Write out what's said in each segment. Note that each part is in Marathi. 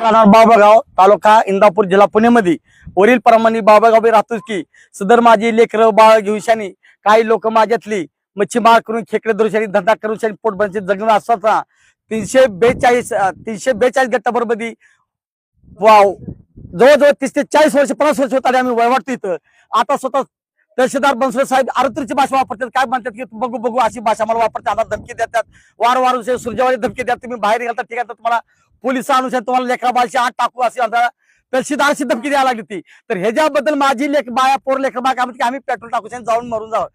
राहणार बाबागाव तालुका इंदापूर जिल्हा पुणेमध्ये. वरील प्रमाणे बाबागावी राहतोच की सदर माझी लेकर बाळ घेऊन शानी काही लोक माझ्यातली मच्छीमार करून खेकडे दृश्याने धंदा करून शानी पोटबंची जगणं असताना तीनशे बेचाळीस तीनशे बेचाळीस गटाबरोबर वाव. जवळजवळ तीस ते चाळीस वर्ष पन्नास वर्ष होत आले आम्ही वळवाटतो इथं. आता स्वतः तहसीलदार बनसोडे साहेब आरोत्रीची भाषा वापरतात. काय म्हणतात की बघू बघू अशी भाषा मला वापरतात आता धमकी देतात. वार वार सुरजेवाडी धमकी देतात तुम्ही बाहेर घालता ठीक आहे. तर तुम्हाला पोलीस अनुसार तुम्हाला लेकरा बाळशी आत टाकू अशी आता अशी धमकी द्यायला लागली ती तर ह्याच्याबद्दल माझी लेख बाया पोर लेकर काय म्हणते की आम्ही पेट्रोल टाकू आणि जाऊन मरून जावं.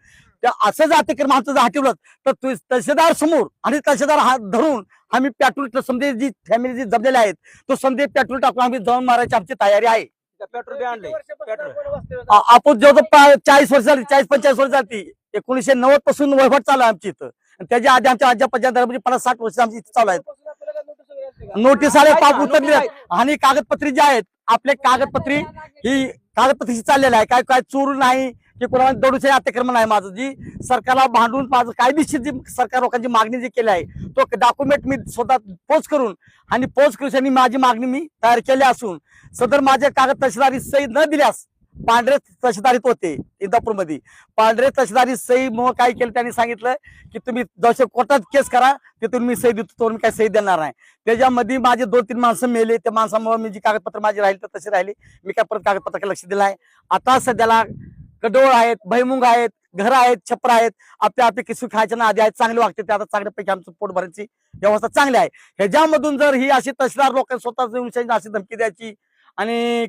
त्या असं जर अतिक्रम आमचं जर हटवलं तर तु- तहसीलदार समोर आणि तहसीलदार हा धरून आम्ही पेट्रोल समजे जी फॅमिली जी जमलेले आहेत तो समजे पेट्रोल टाकून आम्ही जाऊन मारायची आमची तयारी आहे. पेट्रोल बी पेट्रोल. आपण जवळ चाळीस वर्ष झाली चाळीस पंचाळीस वर्ष झाली एकोणीशे नव्वदपासून वहिवाट चालू आहे आमची इथं. आणि त्याच्या आधी आमच्या आजच्या पंचायत म्हणजे पन्नास साठ वर्ष आमची इथं चालू आहेत. नोटीस आले पाप उतरले. आणि कागदपत्री जे आहेत आपले कागदपत्री ही कागदपत्री चाललेलं आहे. काय काय चोर नाही की कोणाला दडूचे अतिक्रमण आहे माझं. जी सरकारला भांडून माझं कायदेशीर जी सरकार लोकांची मागणी जी केली आहे तो डॉक्युमेंट मी स्वतः पोच करून आणि पोच करून माझी मागणी मी तयार केली असून सदर माझे कागद तहसीलदारी सही न दिल्यास पांढरे तहसीलदारीत होते इंदापूरमध्ये. पांढरे तहसीलदारी सही मग काय केलं त्यांनी सांगितलं की तुम्ही जसे कोर्टात केस करा तिथून मी सही देतो तो मी काही सही देणार नाही. त्याच्यामध्ये माझे दोन तीन माणसं मेले त्या माणसामुळे मी जी कागदपत्र माझी राहिली तर तशी राहिली. मी काय परत कागदपत्राकडे लक्ष दिलं आहे आता सध्याला कडोळ आहेत भैमुंग आहेत घर आहेत छप्पर आहेत. आपल्या आपले किसू खायच्या ना आधी आहेत चांगले वागते ते आता चांगल्यापैकी आमचं पोट भरायची व्यवस्था चांगली आहे. ह्याच्यामधून जर ही अशी तहसीलदार लोक स्वतःच अशी धमकी द्यायची आणि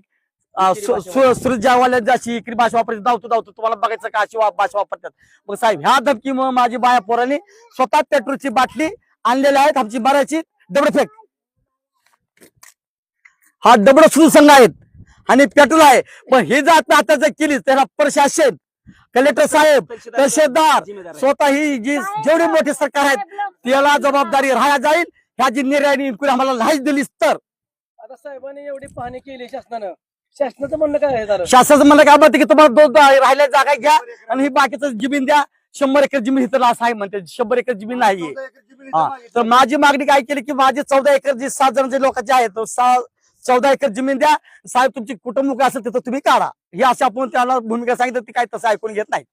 सुरजावाल्यांची अशी इकडे भाषा वापरायची धावतो धावतो तुम्हाला बघायचं का अशी भाषा वापरतात. मग साहेब ह्या धमकीमुळे माझी बाया पोरांनी स्वतः पेट्रोलची बाटली आणलेल्या आहेत आमची बऱ्याची दगड फेक हा दगड सुरू संघ आहेत. आणि पेट्रोल आहे. पण हे जर आता जर केली त्याला प्रशासन कलेक्टर साहेब तहसीलदार. स्वतः ही जी जेवढी मोठी सरकार आहेत त्याला जबाबदारी राहायला जाईल. ह्या जी निर्णय आम्हाला नाहीच दिलीच तर. आता साहेबांनी एवढी पाहणी केली शासनानं. शासनाचं म्हणणं काय शासनाचं म्हणलं काय? म्हणते की तुम्हाला दोन राहिल्या जागा घ्या आणि ही बाकीचं जमीन द्या. शंभर एकर जमीन इथं असं आहे म्हणते. शंभर एकर जमीन नाहीये तर माझी मागणी काय केली की माझी चौदा एकर जी सात जणांचे लोकांचे आहेत तो सा- चौदा एकर जमीन द्या. साहेब तुमची कुटुंब असेल तिथं तुम्ही काढा. ही अशी आपण त्याला भूमिका सांगितलं ती काय तसं ऐकून घेत नाही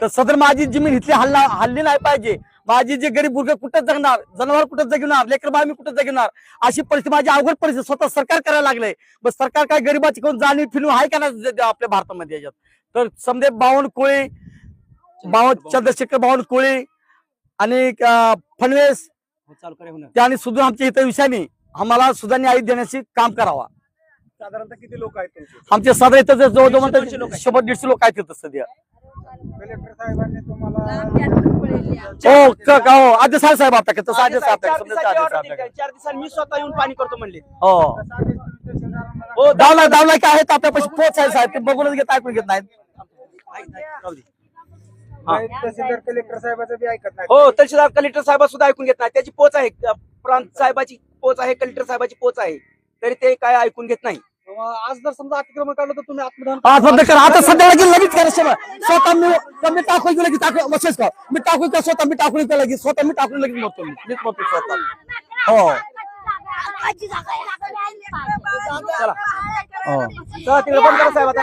तर सदर माझी जमीन इथली हल्ला हल्ली नाही पाहिजे. माझी जे गरीब मुलगा कुठं जगणार जनावर कुठं जगणार लेकर बाळ मी कुठं जगणार अशी परिस्थिती माझी अवघड परिस्थिती स्वतः सरकार करायला लागलंय. बस सरकार काय गरीबाची कोण जाणीव फिरून आहे का ना ज- ज- आपल्या भारतामध्ये याच्यात? तर समजे बावन्न कोळी बावन्न चंद्रशेखर बावन्न कोळी आणि अं, फडणवीस हो, चालू करा होणार. त्याने सुद्धा आमच्या इथं विषयाने आम्हाला सुद्धा न्याय देण्याचे काम करावा. साधारणतः किती लोक आहेत तुमचे? आमचे सदर इथं जर जवळजवळ दीडशे- म्हणतात दोनशे. शंभर दीडशे लोक आहेत तिथं सध्या. कलेक्टर साहेबांनी तुम्हाला हो क- क- हो आधी साहेब साहेब आता तसं समजा order दिली काय? चार दिवसांनी मी स्वतः येऊन पाणी करतो म्हणले. हो. हो दावला दावला काय आहेत आपल्यापाशी पोच आहे साहेब ते बघूनच घेत ऐकून घेत नाहीत. दे. तहसीलदार कलेक्टर साहेबाचं बी ऐकत नाही हो तहसीलदार कलेक्टर साहेब सुद्धा ऐकून घेत नाही त्याची पोच आहे. अ, प्रांत साहेबाची पोच आहे कलेक्टर साहेबाची पोच आहे. तरी ते काय ऐकून घेत नाही. आज जर समजा अतिक्रमण काढलं तर तुम्ही आत्मदान आज बंद करा. आता सध्या लगेच लगेच करा शेवा. स्वतः मी मी गेलं की टाकून वसेच का मी टाकून का स्वतः मी टाकून का लगेच. स्वतः मी टाकून लगेच मरतो मी. मीच मरतो स्वतः. हो. चला हो चला. तिकडे बंद करा साहेब आता.